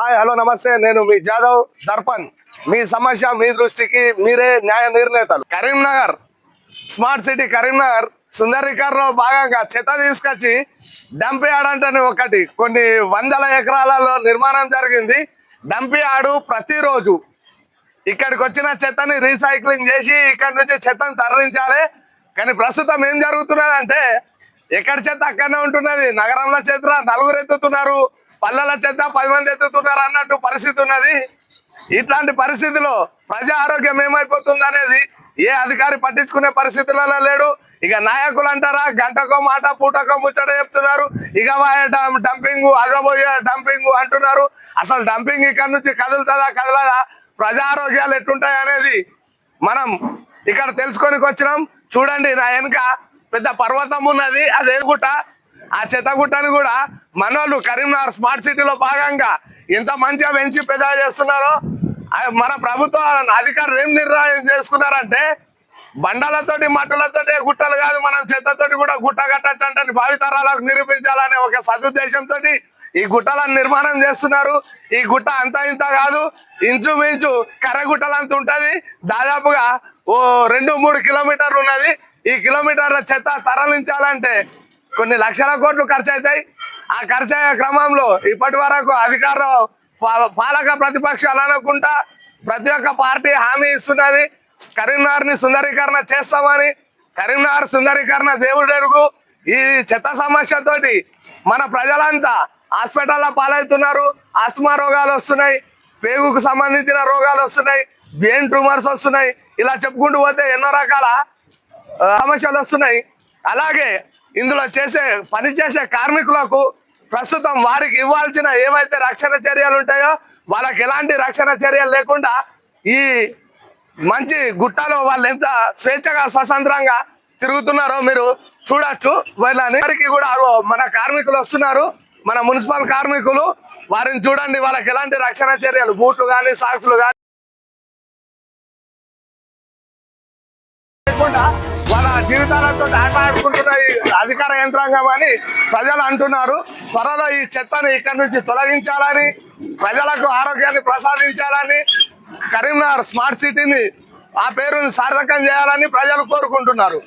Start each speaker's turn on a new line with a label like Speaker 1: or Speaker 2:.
Speaker 1: Hi hello నమస్తే. నేను మీ జాదవ్ దర్పణ్. మీ సమస్య మీ దృష్టికి మీరే న్యాయ నిర్ణేతలు. కరీంనగర్ స్మార్ట్ సిటీ కరీంనగర్ సుందరీకరణలో భాగంగా చెత్త తీసుకొచ్చి డంప్ యార్డ్ అంటే ఒకటి. కొన్ని వందల ఎకరాలలో నిర్మాణం జరిగింది. డంప్ యార్డు ప్రతిరోజు ఇక్కడికి వచ్చిన చెత్తని రీసైక్లింగ్ చేసి ఇక్కడి నుంచి చెత్తను తరలించాలి. కానీ ప్రస్తుతం ఏం జరుగుతున్నదంటే ఎక్కడి చెత్త అక్కడనే ఉంటున్నది. నగరంలో చెత్త నలుగురు ఎత్తుతున్నారు. పల్లెల చెత్త పది మంది ఎత్తుతున్నారు అన్నట్టు పరిస్థితి ఉన్నది. ఇట్లాంటి పరిస్థితిలో ప్రజా ఆరోగ్యం ఏమైపోతుంది అనేది ఏ అధికారి పట్టించుకునే పరిస్థితులలో లేడు. ఇక నాయకులు అంటారా గంటకో మాట పూటకో ముచ్చట చెప్తున్నారు. ఇక డంపింగ్ అగబోయే డంపింగ్ అంటున్నారు. అసలు డంపింగ్ ఇక్కడ నుంచి కదులుతుందా కదలదా? ప్రజా ఆరోగ్యాలు ఎట్లుంటాయి అనేది మనం ఇక్కడ తెలుసుకొని వచ్చినాం చూడండి నా వెనుక పెద్ద పర్వతం ఉన్నది అదే గుట్ట ఆ చెత్త గుట్టని కూడా మనోళ్ళు కరీంనగర్ స్మార్ట్ సిటీలో భాగంగా ఎంత మంచిగా పెంచి పెద్ద చేస్తున్నారో మన ప్రభుత్వ అధికారులు ఏం నిర్ణయం చేసుకున్నారంటే బండలతోటి మట్టలతోటి గుట్టలు కాదు మనం చెత్తతోటి కూడా గుట్ట కట్టచ్చు అంటే భావితరాలకు నిరూపించాలనే ఒక సదుద్దేశంతో ఈ గుట్టలను నిర్మాణం చేస్తున్నారు. ఈ గుట్ట అంత ఇంత కాదు ఇంచుమించు కర్రగుట్టలంత ఉంటుంది. దాదాపుగా ఓ రెండు మూడు కిలోమీటర్లు ఉన్నది. ఈ కిలోమీటర్ల చెత్త తరలించాలంటే కొన్ని లక్షల కోట్లు ఖర్చు అవుతాయి ఆ ఖర్చు అయ్యే క్రమంలో ఇప్పటి వరకు అధికార పాలక ప్రతిపక్షాలు అనుకుంటా ప్రతి ఒక్క పార్టీ హామీ ఇస్తున్నది. కరీంనగర్ని సుందరీకరణ చేస్తామని కరీంనగర్ సుందరీకరణ దేవుడు ఎరుగు. ఈ చెత్త సమస్యతోటి మన ప్రజలంతా హాస్పిటల్లో పాలవుతున్నారు. ఆస్మా రోగాలు వస్తున్నాయి. పేగుకు సంబంధించిన రోగాలు వస్తున్నాయి. బ్రెయిన్ ట్యూమర్స్ వస్తున్నాయి. ఇలా చెప్పుకుంటూ పోతే ఎన్నో రకాల సమస్యలు వస్తున్నాయి. అలాగే ఇందులో చేసే పని చేసే కార్మికులకు ప్రస్తుతం వారికి ఇవ్వాల్సిన ఏవైతే రక్షణ చర్యలు ఉంటాయో వాళ్ళకి ఎలాంటి రక్షణ చర్యలు లేకుండా ఈ మంచి గుట్టలో వాళ్ళు ఎంత స్వేచ్ఛగా స్వతంత్రంగా తిరుగుతున్నారో మీరు చూడొచ్చు. వాళ్ళందరికీ కూడా మన కార్మికులు వస్తున్నారు. మన మున్సిపల్ కార్మికులు వారిని చూడండి వాళ్ళకి ఎలాంటి రక్షణ చర్యలు బూట్లు కానీ సాక్స్లు కానీ లేకుండా వాళ్ళ జీవితాలతో ఆట అధికార యంత్రాంగం అని ప్రజలు అంటున్నారు. త్వరలో ఈ చెత్తను ఇక్కడి నుంచి తొలగించాలని ప్రజలకు ఆరోగ్యాన్ని ప్రసాదించాలని కరీంనగర్ స్మార్ట్ సిటీని ఆ పేరుని సార్థకం చేయాలని ప్రజలు కోరుకుంటున్నారు.